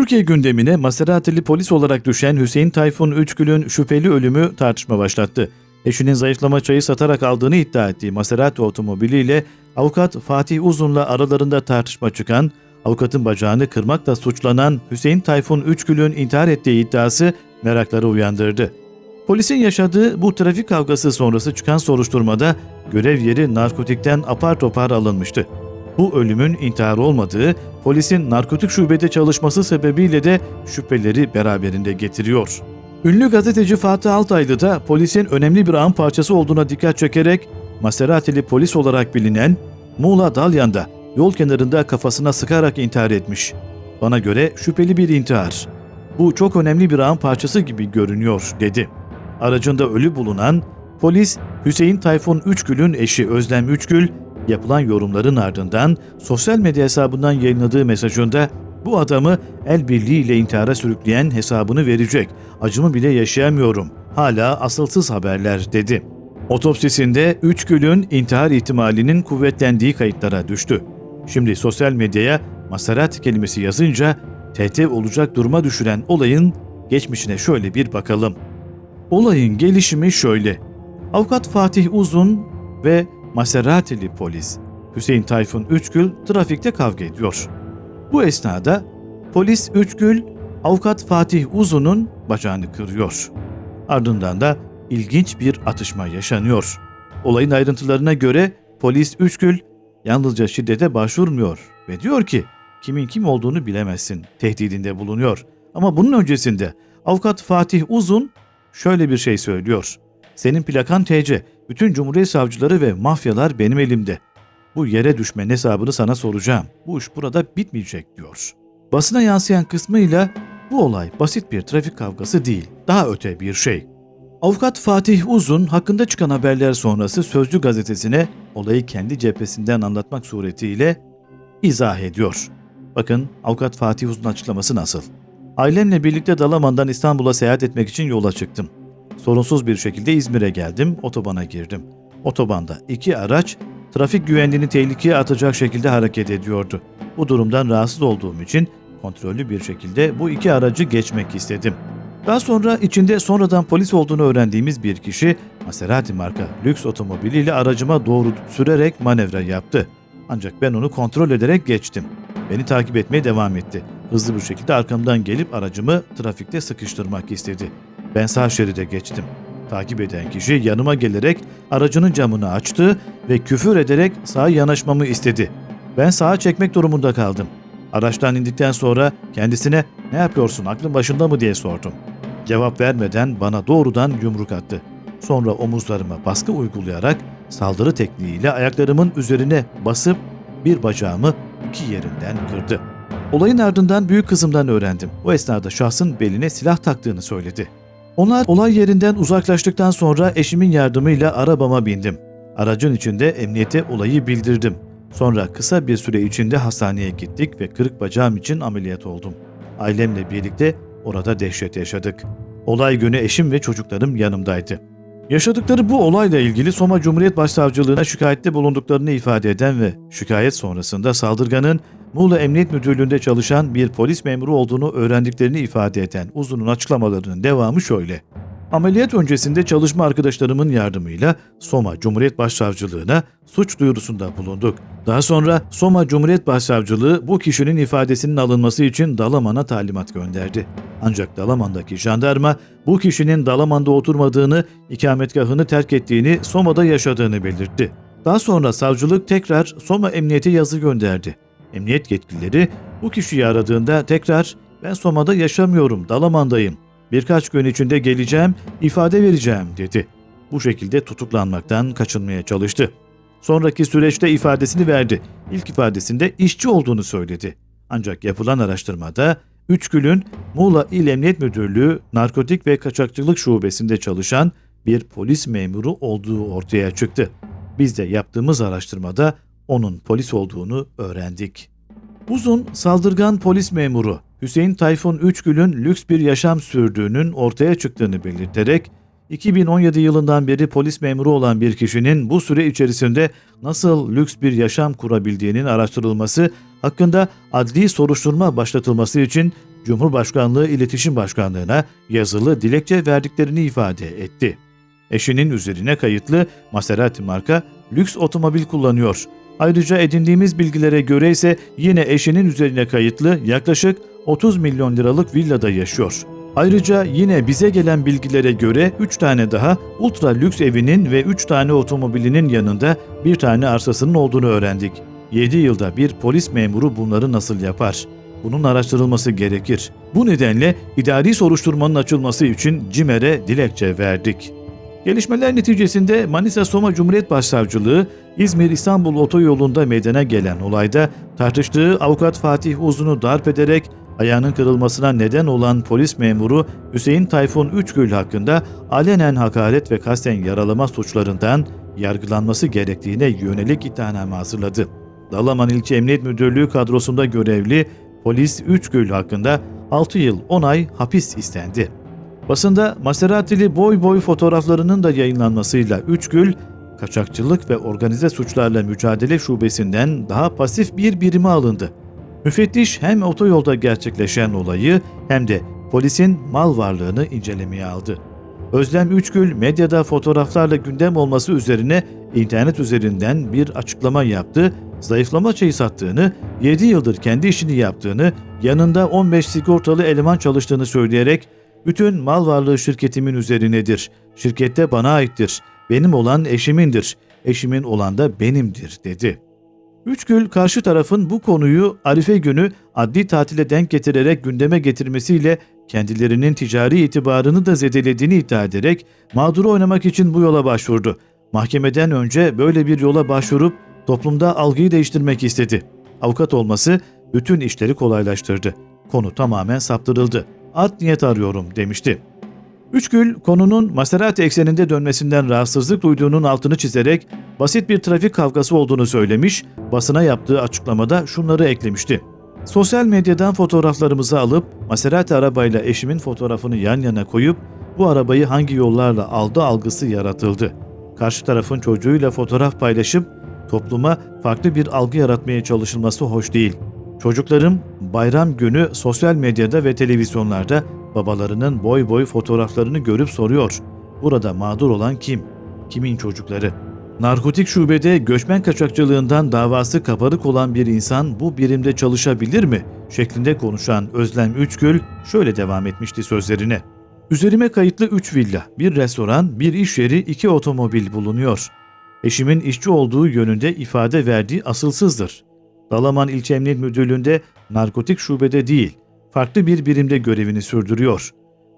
Türkiye gündemine Maseratili polis olarak düşen Hüseyin Tayfun Üçgül'ün şüpheli ölümü tartışma başlattı. Eşinin zayıflama çayı satarak aldığını iddia ettiği Maserati otomobiliyle avukat Fatih Uzun'la aralarında tartışma çıkan, avukatın bacağını kırmakla suçlanan Hüseyin Tayfun Üçgül'ün intihar ettiği iddiası merakları uyandırdı. Polisin yaşadığı bu trafik kavgası sonrası çıkan soruşturmada görev yeri narkotikten apar topar alınmıştı. Bu ölümün intihar olmadığı, polisin narkotik şubede çalışması sebebiyle de şüpheleri beraberinde getiriyor. Ünlü gazeteci Fatih Altaylı da polisin önemli bir ağın parçası olduğuna dikkat çekerek Maseratili polis olarak bilinen Muğla Dalyan'da yol kenarında kafasına sıkarak intihar etmiş. Bana göre şüpheli bir intihar. Bu çok önemli bir ağın parçası gibi görünüyor dedi. Aracında ölü bulunan polis Hüseyin Tayfun Üçgül'ün eşi Özlem Üçgül yapılan yorumların ardından sosyal medya hesabından yayınladığı mesajında bu adamı el birliğiyle intihara sürükleyen hesabını verecek. Acımı bile yaşayamıyorum. Hala asılsız haberler dedi. Otopsisinde Üçgül'ün intihar ihtimalinin kuvvetlendiği kayıtlara düştü. Şimdi sosyal medyaya Maserat kelimesi yazınca TT olacak duruma düşüren olayın geçmişine şöyle bir bakalım. Olayın gelişimi şöyle. Avukat Fatih Uzun ve Maseratili polis Hüseyin Tayfun Üçgül trafikte kavga ediyor. Bu esnada polis Üçgül avukat Fatih Uzun'un bacağını kırıyor. Ardından da ilginç bir atışma yaşanıyor. Olayın ayrıntılarına göre polis Üçgül yalnızca şiddete başvurmuyor ve diyor ki kimin kim olduğunu bilemezsin tehdidinde bulunuyor. Ama bunun öncesinde avukat Fatih Uzun şöyle bir şey söylüyor. Senin plakan TC, bütün cumhuriyet savcıları ve mafyalar benim elimde. Bu yere düşme hesabını sana soracağım. Bu iş burada bitmeyecek diyor. Basına yansıyan kısmıyla bu olay basit bir trafik kavgası değil, daha öte bir şey. Avukat Fatih Uzun hakkında çıkan haberler sonrası Sözcü gazetesine olayı kendi cephesinden anlatmak suretiyle izah ediyor. Bakın avukat Fatih Uzun açıklaması nasıl? Ailemle birlikte Dalaman'dan İstanbul'a seyahat etmek için yola çıktım. Sorunsuz bir şekilde İzmir'e geldim, otobana girdim. Otobanda iki araç trafik güvenliğini tehlikeye atacak şekilde hareket ediyordu. Bu durumdan rahatsız olduğum için kontrollü bir şekilde bu iki aracı geçmek istedim. Daha sonra içinde sonradan polis olduğunu öğrendiğimiz bir kişi Maserati marka lüks otomobiliyle aracıma doğru sürerek manevra yaptı. Ancak ben onu kontrol ederek geçtim. Beni takip etmeye devam etti. Hızlı bir şekilde arkamdan gelip aracımı trafikte sıkıştırmak istedi. Ben sağ şeride geçtim. Takip eden kişi yanıma gelerek aracının camını açtı ve küfür ederek sağa yanaşmamı istedi. Ben sağa çekmek durumunda kaldım. Araçtan indikten sonra kendisine ne yapıyorsun aklın başında mı diye sordum. Cevap vermeden bana doğrudan yumruk attı. Sonra omuzlarıma baskı uygulayarak saldırı tekniğiyle ayaklarımın üzerine basıp bir bacağımı iki yerinden kırdı. Olayın ardından büyük kızımdan öğrendim. O esnada şahsın beline silah taktığını söyledi. Onlar olay yerinden uzaklaştıktan sonra eşimin yardımıyla arabama bindim. Aracın içinde emniyete olayı bildirdim. Sonra kısa bir süre içinde hastaneye gittik ve kırık bacağım için ameliyat oldum. Ailemle birlikte orada dehşet yaşadık. Olay günü eşim ve çocuklarım yanımdaydı. Yaşadıkları bu olayla ilgili Soma Cumhuriyet Başsavcılığına şikayette bulunduklarını ifade eden ve şikayet sonrasında saldırganın Muğla Emniyet Müdürlüğü'nde çalışan bir polis memuru olduğunu öğrendiklerini ifade eden Uzun'un açıklamalarının devamı şöyle. Ameliyat öncesinde çalışma arkadaşlarımın yardımıyla Soma Cumhuriyet Başsavcılığına suç duyurusunda bulunduk. Daha sonra Soma Cumhuriyet Başsavcılığı bu kişinin ifadesinin alınması için Dalaman'a talimat gönderdi. Ancak Dalaman'daki jandarma bu kişinin Dalaman'da oturmadığını, ikametgahını terk ettiğini, Soma'da yaşadığını belirtti. Daha sonra savcılık tekrar Soma Emniyete yazı gönderdi. Emniyet yetkilileri bu kişiyi aradığında tekrar ben Soma'da yaşamıyorum, Dalaman'dayım. Birkaç gün içinde geleceğim, ifade vereceğim dedi. Bu şekilde tutuklanmaktan kaçınmaya çalıştı. Sonraki süreçte ifadesini verdi. İlk ifadesinde işçi olduğunu söyledi. Ancak yapılan araştırmada Üçgül'ün Muğla İl Emniyet Müdürlüğü Narkotik ve Kaçakçılık Şubesi'nde çalışan bir polis memuru olduğu ortaya çıktı. Biz de yaptığımız araştırmada onun polis olduğunu öğrendik. Uzun saldırgan polis memuru Hüseyin Tayfun Üçgül'ün lüks bir yaşam sürdüğünün ortaya çıktığını belirterek 2017 yılından beri polis memuru olan bir kişinin bu süre içerisinde nasıl lüks bir yaşam kurabildiğinin araştırılması hakkında adli soruşturma başlatılması için Cumhurbaşkanlığı İletişim Başkanlığı'na yazılı dilekçe verdiklerini ifade etti. Eşinin üzerine kayıtlı Maserati marka lüks otomobil kullanıyor. Ayrıca edindiğimiz bilgilere göre ise yine eşinin üzerine kayıtlı yaklaşık 30 milyon liralık villada yaşıyor. Ayrıca yine bize gelen bilgilere göre 3 tane daha ultra lüks evinin ve 3 tane otomobilinin yanında bir tane arsasının olduğunu öğrendik. 7 yılda bir polis memuru bunları nasıl yapar? Bunun araştırılması gerekir. Bu nedenle idari soruşturmanın açılması için CİMER'e dilekçe verdik. Gelişmeler neticesinde Manisa Soma Cumhuriyet Başsavcılığı İzmir-İstanbul otoyolunda meydana gelen olayda tartıştığı avukat Fatih Uzun'u darp ederek ayağının kırılmasına neden olan polis memuru Hüseyin Tayfun Üçgül hakkında alenen hakaret ve kasten yaralama suçlarından yargılanması gerektiğine yönelik iddianame hazırladı. Dalaman İlçe Emniyet Müdürlüğü kadrosunda görevli polis Üçgül hakkında 6 yıl 10 ay hapis istendi. Basında Maserati'li boy boy fotoğraflarının da yayınlanmasıyla Üçgül, kaçakçılık ve organize suçlarla mücadele şubesinden daha pasif bir birime alındı. Müfettiş hem otoyolda gerçekleşen olayı hem de polisin mal varlığını incelemeye aldı. Özlem Üçgül medyada fotoğraflarla gündem olması üzerine internet üzerinden bir açıklama yaptı. Zayıflama çayı sattığını, 7 yıldır kendi işini yaptığını, yanında 15 sigortalı eleman çalıştığını söyleyerek bütün mal varlığı şirketimin üzerinedir. Şirkette bana aittir. Benim olan eşimindir. Eşimin olan da benimdir dedi. Üçgül karşı tarafın bu konuyu Arife günü adli tatile denk getirerek gündeme getirmesiyle kendilerinin ticari itibarını da zedelediğini iddia ederek mağduru oynamak için bu yola başvurdu. Mahkemeden önce böyle bir yola başvurup toplumda algıyı değiştirmek istedi. Avukat olması bütün işleri kolaylaştırdı. Konu tamamen saptırıldı. Art niyet arıyorum demişti. Üçgül konunun Maserati ekseninde dönmesinden rahatsızlık duyduğunun altını çizerek basit bir trafik kavgası olduğunu söylemiş, basına yaptığı açıklamada şunları eklemişti. Sosyal medyadan fotoğraflarımızı alıp Maserati arabayla eşimin fotoğrafını yan yana koyup bu arabayı hangi yollarla aldı algısı yaratıldı. Karşı tarafın çocuğuyla fotoğraf paylaşıp topluma farklı bir algı yaratmaya çalışılması hoş değil. Çocuklarım bayram günü sosyal medyada ve televizyonlarda babalarının boy boy fotoğraflarını görüp soruyor. Burada mağdur olan kim? Kimin çocukları? Narkotik şubede göçmen kaçakçılığından davası kabarık olan bir insan bu birimde çalışabilir mi? şeklinde konuşan Özlem Üçgül şöyle devam etmişti sözlerine. Üzerime kayıtlı 3 villa, bir restoran, bir iş yeri, iki otomobil bulunuyor. Eşimin işçi olduğu yönünde ifade verdiği asılsızdır. Dalaman İlçe Emniyet Müdürlüğü'nde narkotik şubede değil, farklı bir birimde görevini sürdürüyor.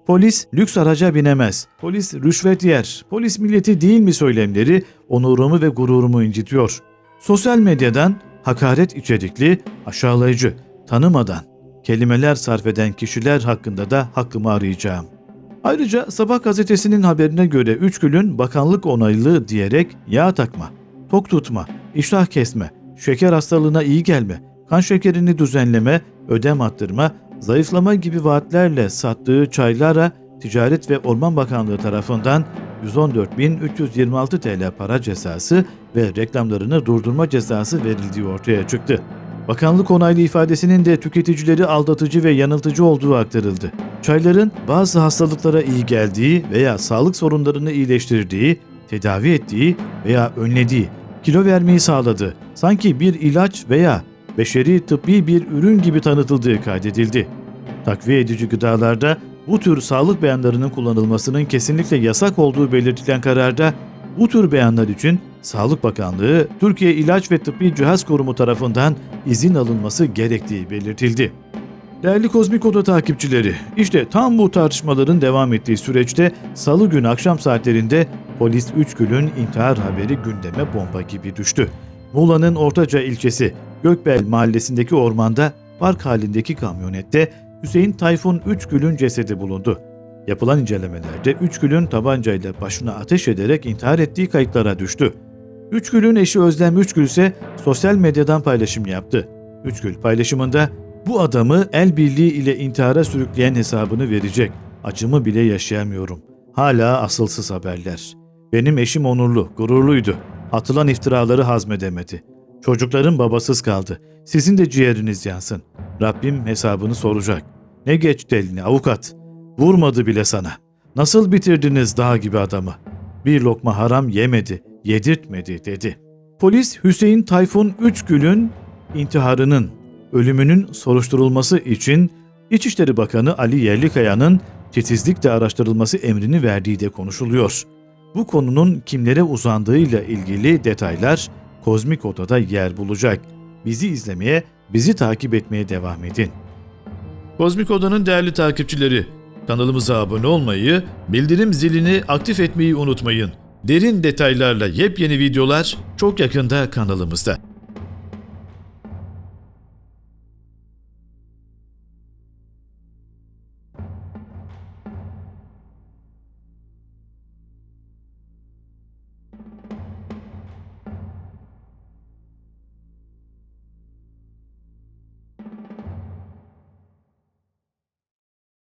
Polis lüks araca binemez, polis rüşvet yer, polis milleti değil mi söylemleri onurumu ve gururumu incitiyor. Sosyal medyadan hakaret içerikli, aşağılayıcı, tanımadan kelimeler sarf eden kişiler hakkında da hakkımı arayacağım. Ayrıca Sabah gazetesinin haberine göre Üçgül'ün bakanlık onaylı diyerek yağ takma, tok tutma, iştah kesme, şeker hastalığına iyi gelme, kan şekerini düzenleme, ödem attırma, zayıflama gibi vaatlerle sattığı çaylara Ticaret ve Orman Bakanlığı tarafından 114.326 TL para cezası ve reklamlarını durdurma cezası verildiği ortaya çıktı. Bakanlık onaylı ifadesinin de tüketicileri aldatıcı ve yanıltıcı olduğu aktarıldı. Çayların bazı hastalıklara iyi geldiği veya sağlık sorunlarını iyileştirdiği, tedavi ettiği veya önlediği, kilo vermeyi sağladığı, sanki bir ilaç veya beşeri tıbbi bir ürün gibi tanıtıldığı kaydedildi. Takviye edici gıdalarda bu tür sağlık beyanlarının kullanılmasının kesinlikle yasak olduğu belirtilen kararda bu tür beyanlar için Sağlık Bakanlığı Türkiye İlaç ve Tıbbi Cihaz Kurumu tarafından izin alınması gerektiği belirtildi. Değerli Kozmik Oda takipçileri, işte tam bu tartışmaların devam ettiği süreçte salı günü akşam saatlerinde polis Üçgül'ün intihar haberi gündeme bomba gibi düştü. Muğla'nın Ortaca ilçesi Gökbel mahallesindeki ormanda park halindeki kamyonette Hüseyin Tayfun Üçgül'ün cesedi bulundu. Yapılan incelemelerde Üçgül'ün tabancayla başına ateş ederek intihar ettiği kayıtlara düştü. Üçgül'ün eşi Özlem Üçgül ise sosyal medyadan paylaşım yaptı. Üçgül paylaşımında bu adamı el birliği ile intihara sürükleyen hesabını verecek. Acımı bile yaşayamıyorum. Hala asılsız haberler. Benim eşim onurlu, gururluydu. Atılan iftiraları hazmedemedi. Çocukların babasız kaldı. Sizin de ciğeriniz yansın. Rabbim hesabını soracak. Ne geçti eline avukat? Vurmadı bile sana. Nasıl bitirdiniz dağ gibi adamı? Bir lokma haram yemedi, yedirtmedi dedi. Polis Hüseyin Tayfun Üçgül'ün intiharının, ölümünün soruşturulması için İçişleri Bakanı Ali Yerlikaya'nın titizlikle araştırılması emrini verdiği de konuşuluyor. Bu konunun kimlere uzandığıyla ilgili detaylar Kozmik Oda'da yer bulacak. Bizi izlemeye, bizi takip etmeye devam edin. Kozmik Oda'nın değerli takipçileri, kanalımıza abone olmayı, bildirim zilini aktif etmeyi unutmayın. Derin detaylarla yepyeni videolar çok yakında kanalımızda.